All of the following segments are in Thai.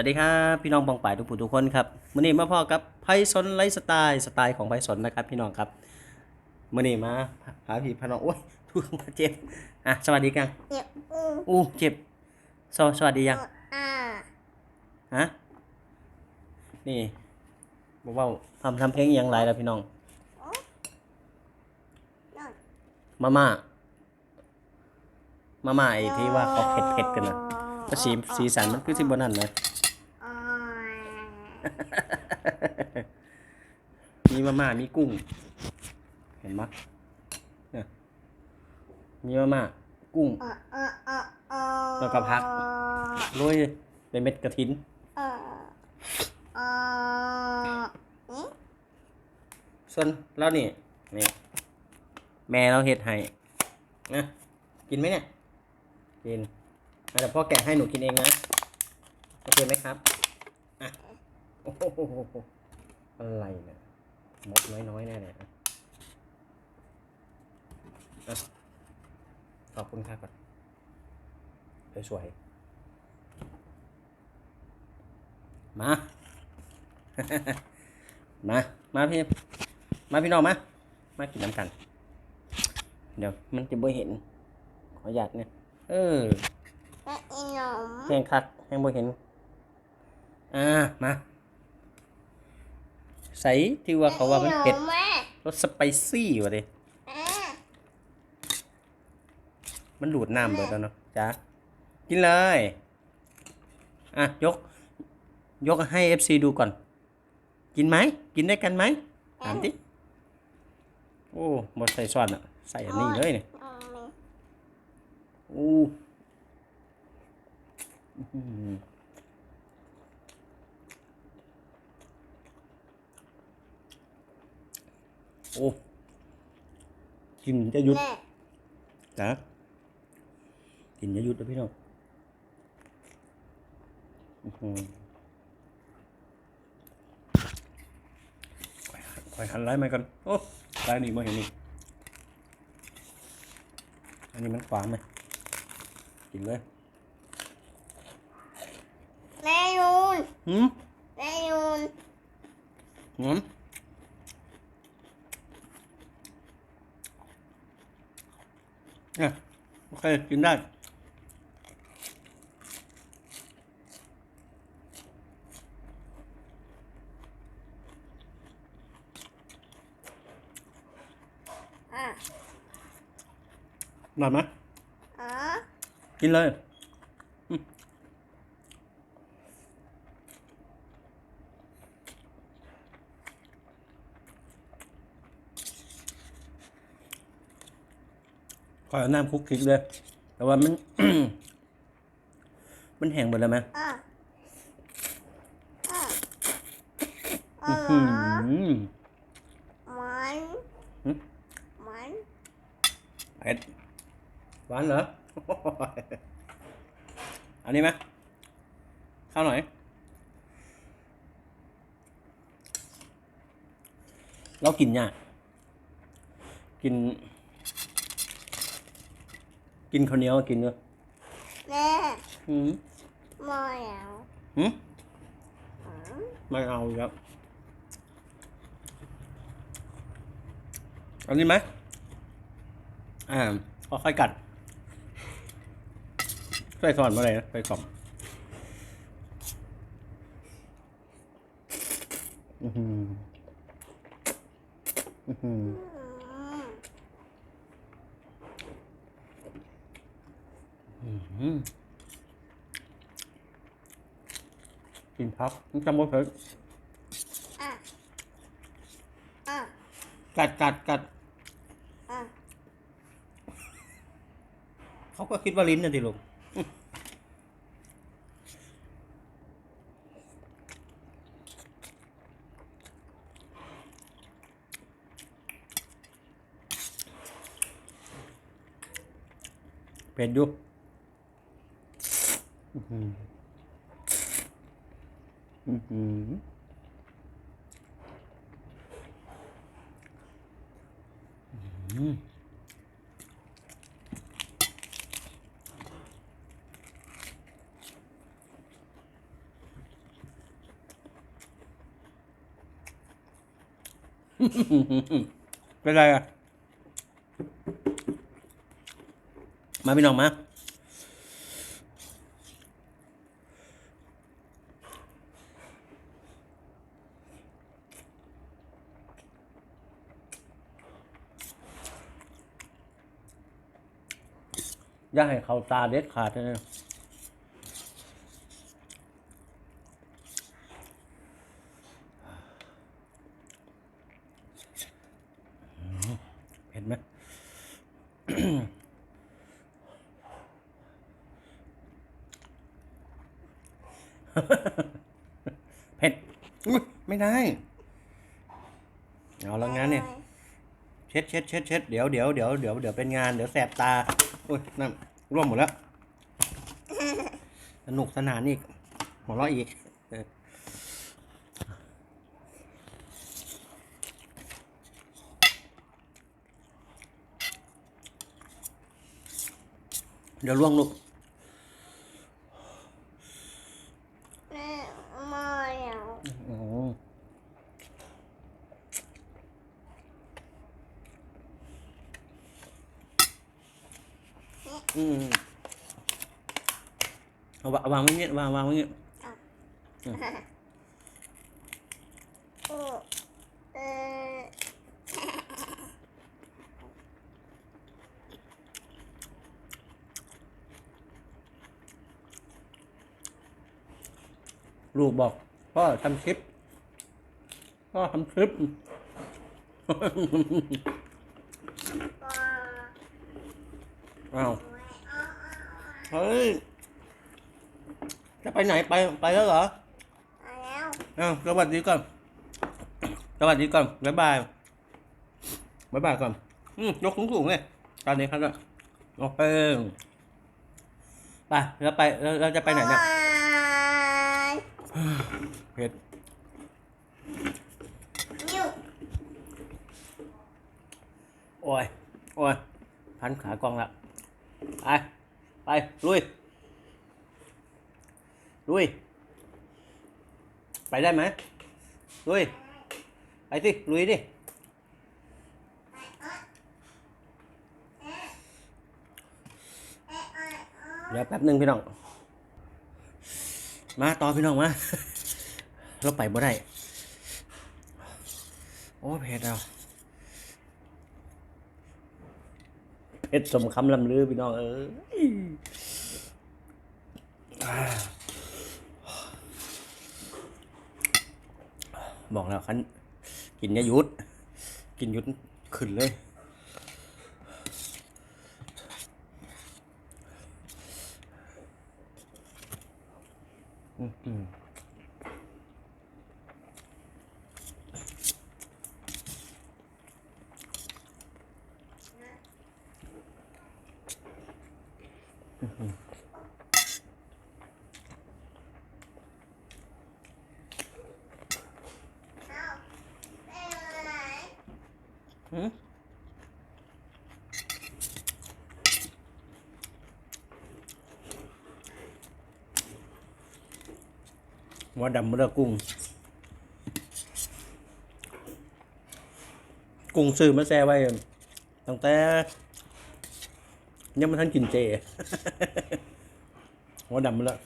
วัสดีครับพี่น้องบองป่ายทุกผู้ทุกคนครับมื่อนี้มาพ่อกับไพศนไลฟ์สไตล์สไตล์ของไพศนนะครับ พี่น้องครับมื่อนี้มาหาพี่พน้องโอ้ยทุกคนเจ็บอะสวัสดีกันเจ็บอูอู้เจ็บสวสวัสดียังอ่าฮะนี่บอกว่าทำทำเพลงอหย่างไรแล้วพี่น้องนั่นมาม่ามาม่าไอ้ที่ว่าเขาเผ็ดเผ็ดๆกันนะก็สีสีสันมันคือสิบนั่นนะอ่า มีมาม่ามีกุ้ง เห็นไหมยเนี่ยมีมาม่ากุ้งอ่าอ่าอ่าอ่าแล้วก็พักโรยเป็นเม็ดกระถินอ่าอ่านี่ส่วนแล้วนี่นี่ แม่เราเฮ็ดให้นะกินไหมเนี่ย กินอะเดี๋ยวพ่อแกะให้หนูกินเองนะ โอเคไหมครับอะโอ้โหอะไรเนี่ยมดน้อยๆแน่เลยอะอะขอบคุณค่ะก่อนสวยๆมา มา มาพี่ มาพี่น้องมา มากินน้ำกัน เดี๋ยวมันจะบ่เห็น ขออนุญาตเนี่ย เออแม่อีหนมแห้งคักแห้งบ่เห็น อ่า มา ใส่ที่ว่าเขาว่ามันเผ็ดแม่รสสไปซี่วะดิแม่มันดูดน้ำเบิดแล้วเนาะจ้ากินเลย อะ ยก ยกให้ FC ดูก่อน กินไหม กินได้กันไหมถามดิโอ้หมดใส่ซอสอะ ใส่อันนี้เลยเนี่ยอืมอู้อื้อหือ โอ้กินจะหยุดแม่นะกินจะหยุดนะพี่น้องอื้อหือคอยหันไล่มากันโอ้ไล่นี่มาเห็นนี่อันนี้มันขวางไหมกินเลยแม่ยูนหืมแม่ยูนหืม เนี่ยโอเคกินได้อ่าหน่อยไหมอ๋อกินเลย ขอเอาน้ำคลุกคลิกเลย แต่ว่ามัน มันแห้งหมดแล้วไหมอ่าอ่าอื้อหือมันหืมมันเผ็ดหวานเหรอ อันนี้ไหมข้าวหน่อย เรากินยากกิน กินข้าวเหนียวกินเนอะแม่หืมมาแล้วหืมอืมไม่เอาครับอันนี้ไหมอ่าค่อยๆกัดใส่สอนมาเลยนะใส่สอนอือหืออือหือ อืม อืม กินพักมันจำว่าเผ็ดอะอะกัดกัดกัดอะเขาก็คิดว่าลิ้นนะทีลูกเผ็ด อืมอืมอืมเป็นไรอะ มาพี่น้องมา อย่าให้เขาตาเด็ดขาดเลยเห็นไหมเผ็ดอุ๊ยไม่ได้ เอาแล้วงั้นเนี่ย เช็ดเช็ดเช็ดเช็ดเดี๋ยวเดี๋ยวเดี๋ยวเดี๋ยวเดี๋ยวเป็นงาน เดี๋ยวแสบตา อุ้ยนั่น ร่วมหมดแล้ว สนุกสนานอีก หัวเราะอีกเดี๋ยวล่วงลูก แม่ไม่เอา อ๋ออืมเอา วางเอาวางไว้เงี้ยวางวางไว้เงี้ยโอ้เออลูกบอกพ่อทำคลิปพ่อทำคลิปปลาอ้าวเฮ้ย จะไปไหนไปไปแล้วเหรอเอาแล้วอ้าวสวัสดีก่อนสวัสดีก่อนบ๊ายบายบ๊ายบายก่อนอืมยกสูงๆเลยตอนนี้ครับโอเคไปเราไปเราเราจะไปไหนเนี่ยบายเผ็ดนิ้วโอ้ยโอ้ยพันขากล้องละไป ไป ลุย ลุย ไปได้ไหมลุย ไปสิ ลุยดิ เดี๋ยวแป๊บหนึ่งพี่น้อง มาต่อพี่น้องมา เราไปบ่ได้ โอ้เผ็ดเอาเผ็ดสมคำลำลือพี่น้องเออ บอกแล้วคันกินยาหยุด กินหยุดขึ้นเลยอืม ว่าดำเมื่อกุ้ง กุ้งซื้อมาแซ่ไว้ตั้งแต่ยังไม่ทันกินเจว่าดำมาแล้ว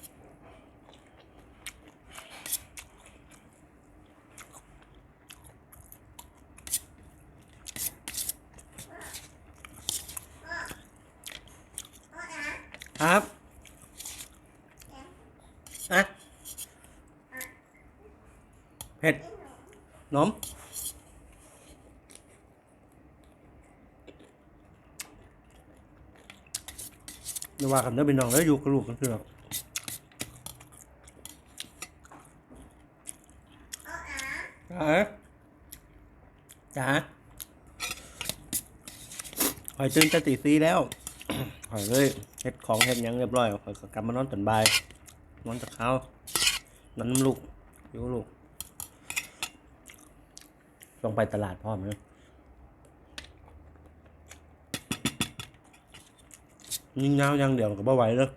ครับอะ เผ็ดหนมอย่าว่ากันเด้อพี่น้องแล้วอยู่กับลูกกันเถอะจ๋าจ๋าหอยตื่นแต่ตีซีแล้วหอยเลยเฮ็ดของเฮ็ดยังเรียบร้อยหอยกลับมานอนตอนบ่ายนอนตะเขานอนน้ำลูกอยู่ลูก ต้องไปตลาดพ่อมันยยิ่งยาวยังเดี๋ยวก็บ่ไหวเลย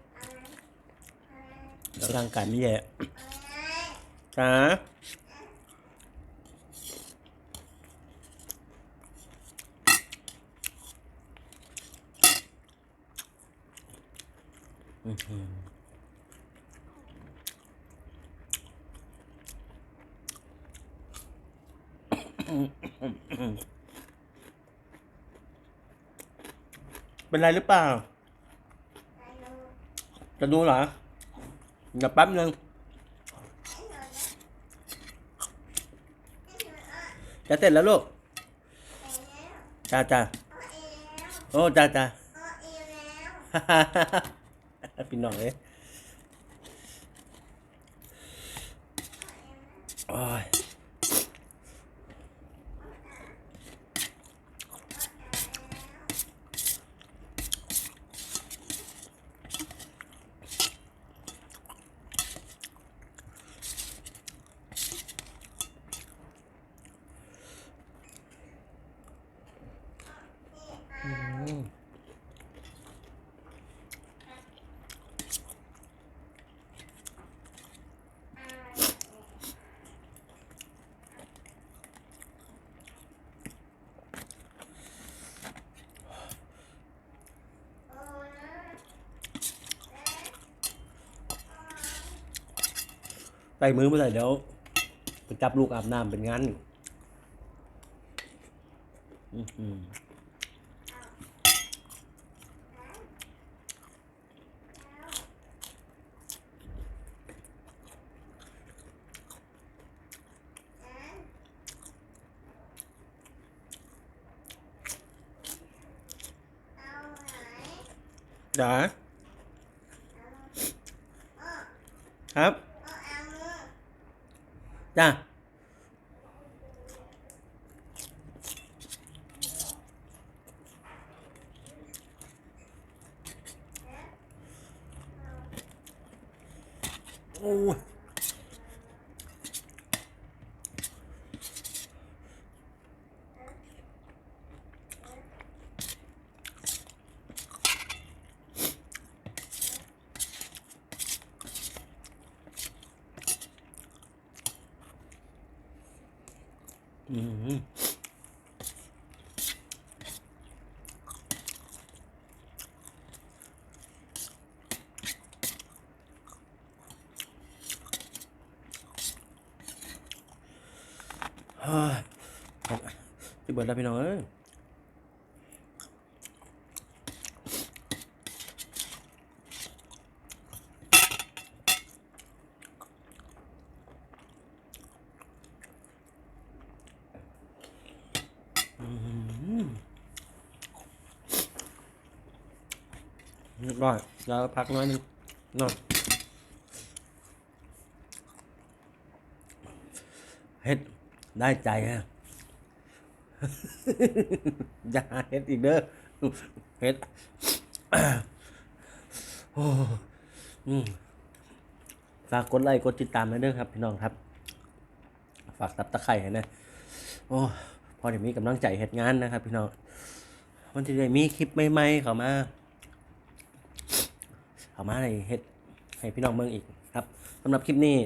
แล้วร่างกายไม่แย่จ้าอือ เป็นไรหรือเปล่า จะดูเหรอเดี๋ยวแป๊บนึงจะเสร็จแล้วลูกจ้าจ้าโอ้จ้าจ้าเอาเองแล้วพี่น้องเอ้ยโอ้ยอืม ใส่มือมาใส่เดี๋ยวไปจับลูกอาบน้ำเป็นงั้นอื้อหือจ๋าครับ จ้า โอ้ยอืมเฮ้ยจะ เบิดแล้วยเรียบร้อยแล้วพักน้อยนึงนอนเฮ็ดได้ใจฮะอย่าเฮ็ดอีกเด้อเฮ็ดโอ้อืมฝากกดไลค์กดติดตามนะเด้อครับ พี่น้องครับ ฝากตับตะไคร่ให้นะโอ้พอเดี๋ยวมีกำลังใจเฮ็ดงานนะครับ พี่น้องมันจะได้มีคลิปใหม่ๆเข้ามา เอามาให้เฮ็ดให้พี่น้องเมืองอีกครับสำหรับคลิปนี้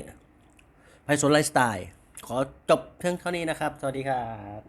ไพโซนไลฟ์สไตล์ขอจบเพียงเท่านี้นะครับ สวัสดีครับ